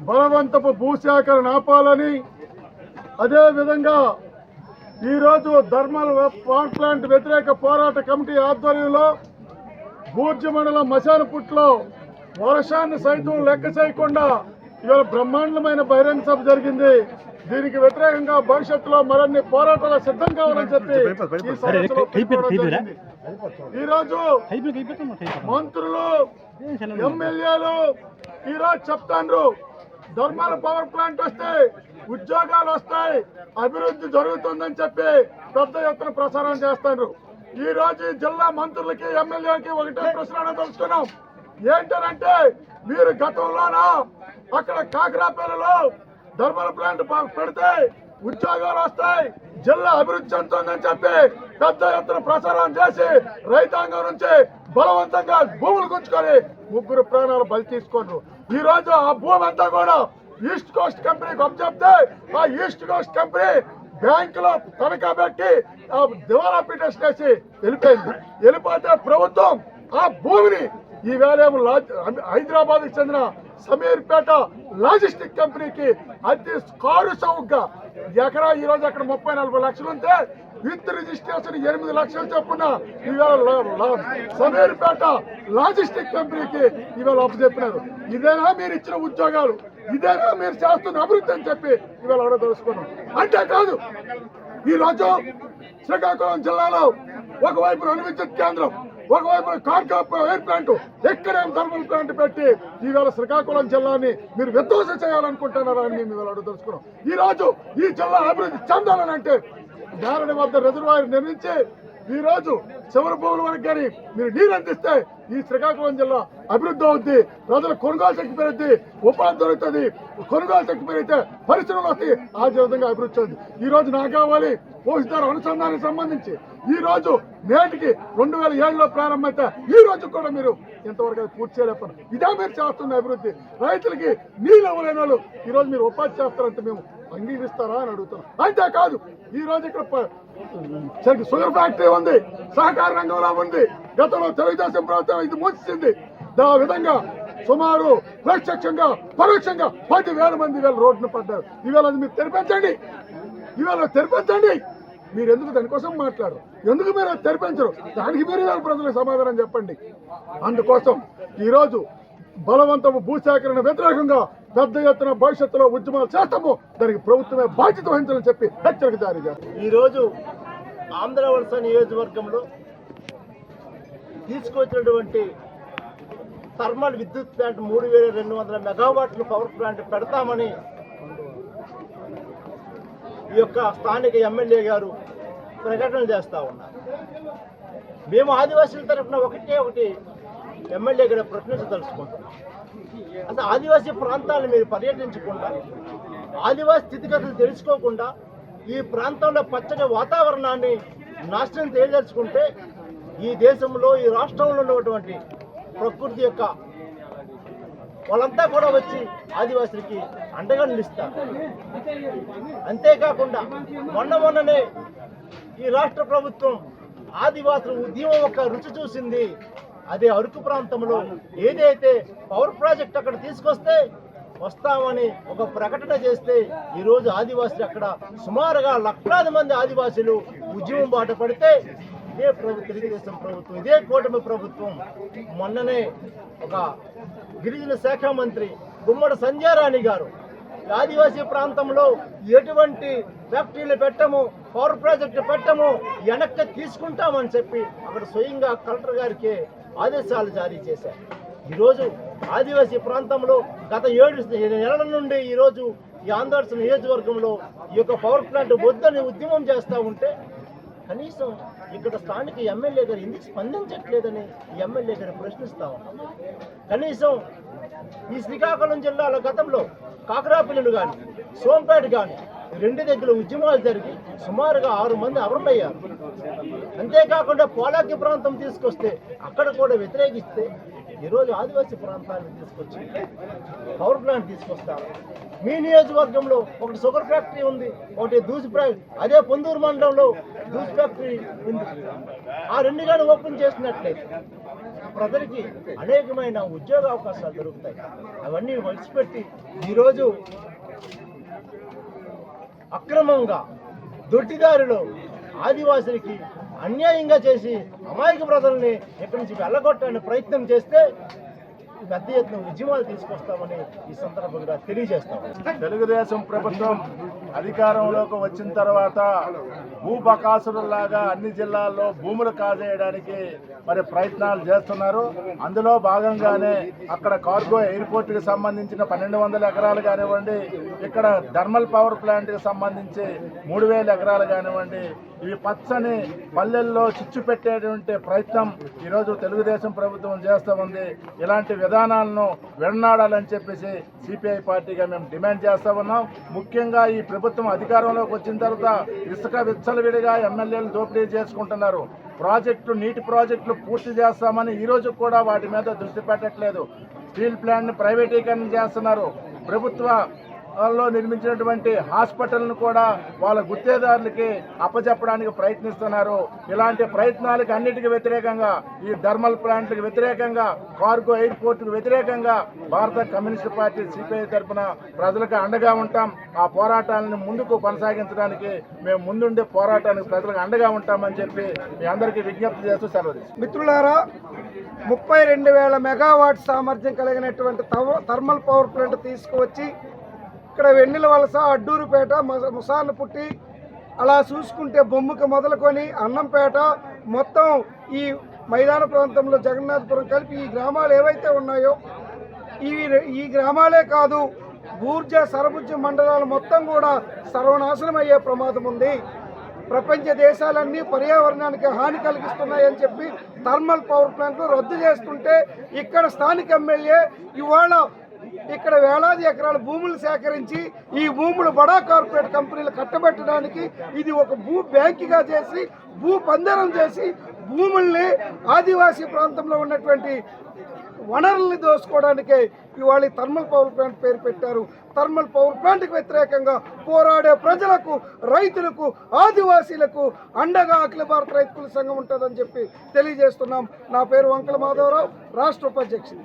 బలవంతపు భూసేకరణ ఆపాలని అదేవిధంగా ఈరోజు ధర్మల్ పవర్ ప్లాంట్ వ్యతిరేక పోరాట కమిటీ ఆధ్వర్యంలో బూర్జి మండలం మశానపుట్లో వర్షాన్ని సైతం లెక్క చేయకుండా ఇవాళ బ్రహ్మాండమైన బహిరంగ సభ జరిగింది దీనికి వ్యతిరేకంగా భవిష్యత్తులో మరిన్ని పోరాటాలు సిద్ధం కావాలని చెప్పి. ఈరోజు మంత్రులు ఎమ్మెల్యేలు ఈరోజు చెప్తాండ్రు ధర్మాల పవర్ ప్లాంట్ వస్తే ఉద్యోగాలు వస్తాయి అభివృద్ధి జరుగుతుందని చెప్పి పెద్ద ఎత్తున ప్రచారం చేస్తారు ఈ రోజు జిల్లా మంత్రులకి ఎమ్మెల్యేకి ఒకటే ప్రశ్న తెలుసుకున్నాం ఏంటనంటే మీరు గతంలోన అక్కడ కాకరాపల్లిలో ధర్మల ప్లాంట్ పెడితే ఉద్యోగాలు వస్తాయి జిల్లా అభివృద్ధి చెందుతుందని చెప్పి పెద్ద ఎత్తున ప్రచారం చేసి రైతాంగం నుంచి బలవంతంగా భూములు గుంచుకొని ముగ్గురు ప్రాణాలు బలి తీసుకున్నారు ఈ రోజు ఆ భూమి అంతా కూడా ఈస్ట్ కోస్ట్ కంపెనీకి అప్పచెప్తే ఆ ఈస్ట్ కోస్ట్ కంపెనీ బ్యాంకులో తనఖా పెట్టి ఆ దివాలా పిటిషన్ వేసి వెళ్ళిపోయింది. వెళ్ళిపోతే ప్రభుత్వం ఆ భూమిని ఈ వేళ హైదరాబాద్కి చెందిన సమీర్పేట లాజిస్టిక్ కంపెనీకి అతి కారు చౌకగా ఎకరా ఈ రోజు అక్కడ ముప్పై నలభై లక్షలు ఉంటే విత్ రిజిస్ట్రేషన్ ఎనిమిది లక్షలు చొప్పున ఈవేళ సమీర్పేట లాజిస్టిక్ కంపెనీకి ఈవేళ అప్పచెప్పినారు ఇదేనా మీరు ఇచ్చిన ఉద్యోగాలు? ఇదేనా మీరు చేస్తున్న అభివృద్ధి అని చెప్పి ఇవాళ అక్కడ తెలుసుకున్నాం. అంతేకాదు ఈ రోజు శ్రీకాకుళం జిల్లాలో ఒకవైపు అణు విద్యుత్ కేంద్రం ఒకవైపు కార్కా ఎయిర్ ప్లాంట్ ఎక్కడేం థర్మల్ ప్లాంట్ పెట్టి ఈవేళ శ్రీకాకుళం జిల్లాని మీరు విధ్వంసం చేయాలనుకుంటున్నారా అని మేము ఇవాళ తెలుసుకున్నాం. ఈ రోజు ఈ జిల్లా అభివృద్ధి చెందాలని అంటే దారుని వద్ద రిజర్వాయర్ నిర్మించి ఈ రోజు చివరి భూముల వరకు కానీ మీరు నీరు అందిస్తే ఈ శ్రీకాకుళం జిల్లా అభివృద్ధి అవుద్ది ప్రజల కొనుగోలు శక్తి పెరుగుద్ది ఉపాధి దొరుకుతుంది కొనుగోలు శక్తి పెరిగితే పరిశ్రమలు వస్తాయి. ఆ విధంగా అభివృద్ధి ఈ రోజు నాకు కావాలి పోషిస్తారు అనుసంధానానికి సంబంధించి ఈ రోజు నేటికి రెండు వేల ఏడులో ప్రారంభమైతే ఈ రోజు కూడా మీరు ఇంతవరకు అది పూర్తి చేయలేకపోయినా ఇదే మీరు చేస్తున్న అభివృద్ధి. రైతులకి నీళ్ళు ఇవ్వలేని వాళ్ళు ఈ రోజు మీరు ఉపాధి చేస్తారంటే మేము అంగీకరిస్తారా అని అడుగుతున్నాం. అంతేకాదు ఈ రోజు ఇక్కడ ప- షుగర్ ఫ్యాక్టరీ ఉంది సహకార రంగంలో ఉంది. గతంలో తెలుగుదేశం ప్రభుత్వం ఇది మూసింది ఆ విధంగా సుమారు ప్రత్యక్షంగా పరోక్షంగా పది వేల మంది వేల రోడ్డున పడ్డారు. ఈవేళ అది మీరు తెరిపించండి. ఇవాళ తెరిపించండి. మీరు ఎందుకు దానికోసం మాట్లాడరు? ఎందుకు మీరు తెరిపించరు? దానికి మీరు ఇవాళ ప్రజలకు సమాధానం చెప్పండి. అందుకోసం ఈరోజు బలవంతము భూసేకరణ వ్యతిరేకంగా పెద్ద ఎత్తున భవిష్యత్తులో ఉద్యమాలు చేస్తాము. దానికి ప్రభుత్వమే బాధ్యత వహించాలని చెప్పి హెచ్చరిక జారీ చేస్తారు ఈరోజు ఆంధ్ర వలస నియోజకవర్గంలో తీసుకొచ్చినటువంటి థర్మల్ విద్యుత్ ప్లాంట్ మూడు వేల రెండు వందల మెగావాట్ల పవర్ ప్లాంట్ పెడతామని ఈ యొక్క స్థానిక ఎమ్మెల్యే గారు ప్రకటన చేస్తూ ఉన్నారు. మేము ఆదివాసీల తరఫున ఒకటే ఒకటి ఎమ్మెల్యే గారు ప్రశ్నించదలుచుకుంటున్నాం అసలు ఆదివాసీ ప్రాంతాలను మీరు పర్యటించకుండా ఆదివాసీ స్థితిగతులు తెలుసుకోకుండా ఈ ప్రాంతంలో పచ్చని వాతావరణాన్ని నాశనం చేయదలుచుకుంటే ఈ దేశంలో ఈ రాష్ట్రంలో ఉన్నటువంటి ప్రకృతి యొక్క వాళ్ళంతా కూడా వచ్చి ఆదివాసులకి అండగా నిలుస్తారు అంతేకాకుండా మొన్న మొన్ననే ఈ రాష్ట్ర ప్రభుత్వం ఆదివాసుల ఉద్యమం యొక్క రుచి చూసింది. అదే అరకు ప్రాంతంలో ఏదైతే పవర్ ప్రాజెక్ట్ అక్కడ తీసుకొస్తే వస్తామని ఒక ప్రకటన చేస్తే ఈరోజు ఆదివాసులు అక్కడ సుమారుగా లక్షలాది మంది ఆదివాసులు ఉద్యమం బాట పడితే ఇదే ప్రభుత్వం తెలుగుదేశం ప్రభుత్వం ఇదే కూటమి ప్రభుత్వం. మొన్ననే ఒక గిరిజన శాఖ మంత్రి గుమ్మడి సంధ్యారాణి గారు ఆదివాసీ ప్రాంతంలో ఎటువంటి ఫ్యాక్టరీలు పెట్టము పవర్ ప్రాజెక్టు పెట్టము వెనక్కి తీసుకుంటామని చెప్పి అక్కడ స్వయంగా కలెక్టర్ గారికి ఆదేశాలు జారీ చేశారు. ఈరోజు ఆదివాసీ ప్రాంతంలో గత ఏడు నెలల నుండి ఈరోజు ఈ ఆంధ్రప్రదేశ్ నియోజకవర్గంలో ఈ యొక్క పవర్ ప్లాంట్ వద్దని ఉద్యమం చేస్తూ ఉంటే కనీసం ఇక్కడ స్థానిక ఎమ్మెల్యే గారు ఎందుకు స్పందించట్లేదని ఈ ఎమ్మెల్యే గారు ప్రశ్నిస్తా ఉన్నాం కనీసం ఈ శ్రీకాకుళం జిల్లాలో గతంలో కాకరాపల్లిలు కానీ సోంపేట కానీ రెండు దగ్గర ఉద్యమాలు జరిగి సుమారుగా ఆరు మంది అమరులయ్యారు అంతేకాకుండా పోలాకి ప్రాంతం తీసుకొస్తే అక్కడ కూడా వ్యతిరేకిస్తే ఈరోజు ఆదివాసీ ప్రాంతాన్ని తీసుకొచ్చి పవర్ ప్లాంట్ తీసుకొస్తారు మీ నియోజకవర్గంలో ఒకటి షుగర్ ఫ్యాక్టరీ ఉంది ఒకటి దూసి అదే పొందూరు మండలంలో దూసి ఫ్యాక్టరీ ఉంది. ఆ రెండు కానీ ఓపెన్ చేసినట్లయితే ప్రజలకి అనేకమైన ఉద్యోగ అవకాశాలు దొరుకుతాయి. అవన్నీ విడిచిపెట్టి ఈరోజు అక్రమంగా దొడ్డిదారిలో ఆదివాసులకి అన్యాయంగా చేసి అమాయక ప్రజల్ని ఇక్కడి నుంచి వెళ్ళగొట్టడానికి ప్రయత్నం చేస్తే పెద్ద ఎత్తున ఉద్యమాలు తీసుకొస్తామని ఈ సందర్భంగా తెలియజేస్తాం. తెలుగుదేశం ప్రభుత్వం అధికారంలోకి వచ్చిన తర్వాత భూ బకాసురులాగా అన్ని జిల్లాల్లో భూములు కాజేయడానికి మరి ప్రయత్నాలు చేస్తున్నారు. అందులో భాగంగానే అక్కడ కార్గో ఎయిర్పోర్ట్కి సంబంధించిన పన్నెండు వందల ఎకరాలు కానివ్వండి ఇక్కడ థర్మల్ పవర్ ప్లాంట్కి సంబంధించి మూడు వేల ఎకరాలు కానివ్వండి ఇవి పచ్చని పల్లెల్లో చిచ్చు పెట్టేటువంటి ప్రయత్నం ఈరోజు తెలుగుదేశం ప్రభుత్వం చేస్తూ ఉంది. ఇలాంటి విధానాలను విడనాడాలని చెప్పేసి సిపిఐ పార్టీగా మేము డిమాండ్ చేస్తూ ఉన్నాం. ముఖ్యంగా ఈ ప్రభుత్వం అధికారంలోకి వచ్చిన తర్వాత ఇసుక విచ్చలవిడిగా ఎమ్మెల్యేలు దోపిడీ చేసుకుంటున్నారు. ప్రాజెక్టులు నీటి ప్రాజెక్టులు పూర్తి చేస్తామని ఈరోజు కూడా వాటి మీద దృష్టి పెట్టట్లేదు. స్టీల్ ప్లాంట్ని ప్రైవేటీకరణ చేస్తున్నారు. ప్రభుత్వ లో నిర్మించినటువంటి హాస్పిటల్ను కూడా వాళ్ళ గుత్తేదారులకి అప్పచెప్పడానికి ప్రయత్నిస్తున్నారు. ఇలాంటి ప్రయత్నాలకు అన్నిటికీ వ్యతిరేకంగా ఈ థర్మల్ ప్లాంట్లకు వ్యతిరేకంగా కార్గో ఎయిర్పోర్ట్కు వ్యతిరేకంగా భారత కమ్యూనిస్ట్ పార్టీ సిపిఐ తరఫున ప్రజలకు అండగా ఉంటాం. ఆ పోరాటాలను ముందుకు కొనసాగించడానికి మేము ముందుండే పోరాటానికి ప్రజలకు అండగా ఉంటామని చెప్పి మీ అందరికీ విజ్ఞప్తి చేస్తూ సెలవు మిత్రులారా ముప్పై రెండు వేల మెగావాట్ సామర్థ్యం కలిగినటువంటి థర్మల్ పవర్ ప్లాంట్ తీసుకువచ్చి ఇక్కడ వెన్నెల వలస అడ్డూరుపేట ముసాన్న పుట్టి అలా చూసుకుంటే బొమ్మకు మొదలుకొని అన్నంపేట మొత్తం ఈ మైదాన ప్రాంతంలో జగన్నాథపురం కలిపి ఈ గ్రామాలు ఏవైతే ఉన్నాయో ఈ ఈ గ్రామాలే కాదు బూర్జ సరబుజ్జ మండలాలు మొత్తం కూడా సర్వనాశనం అయ్యే ప్రమాదం ఉంది. ప్రపంచ దేశాలన్నీ పర్యావరణానికి హాని కలిగిస్తున్నాయని చెప్పి థర్మల్ పవర్ ప్లాంట్లు రద్దు చేస్తుంటే ఇక్కడ స్థానిక ఎమ్మెల్యే ఇవాళ ఇక్కడ వేలాది ఎకరాల భూములు సేకరించి ఈ భూములు బడా కార్పొరేట్ కంపెనీలు కట్టబెట్టడానికి ఇది ఒక భూ బ్యాంకుగా చేసి భూ పందరం చేసి భూముల్ని ఆదివాసీ ప్రాంతంలో ఉన్నటువంటి వనరుల్ని దోసుకోవడానికే ఇవాళ థర్మల్ పవర్ ప్లాంట్ పేరు పెట్టారు. థర్మల్ పవర్ ప్లాంట్కి వ్యతిరేకంగా పోరాడే ప్రజలకు రైతులకు ఆదివాసీలకు అండగా అఖిల భారత రైతుల సంఘం ఉంటుందని చెప్పి తెలియజేస్తున్నాం. నా పేరు వంకల మాధవరావు రాష్ట్ర ఉపాధ్యక్షుడు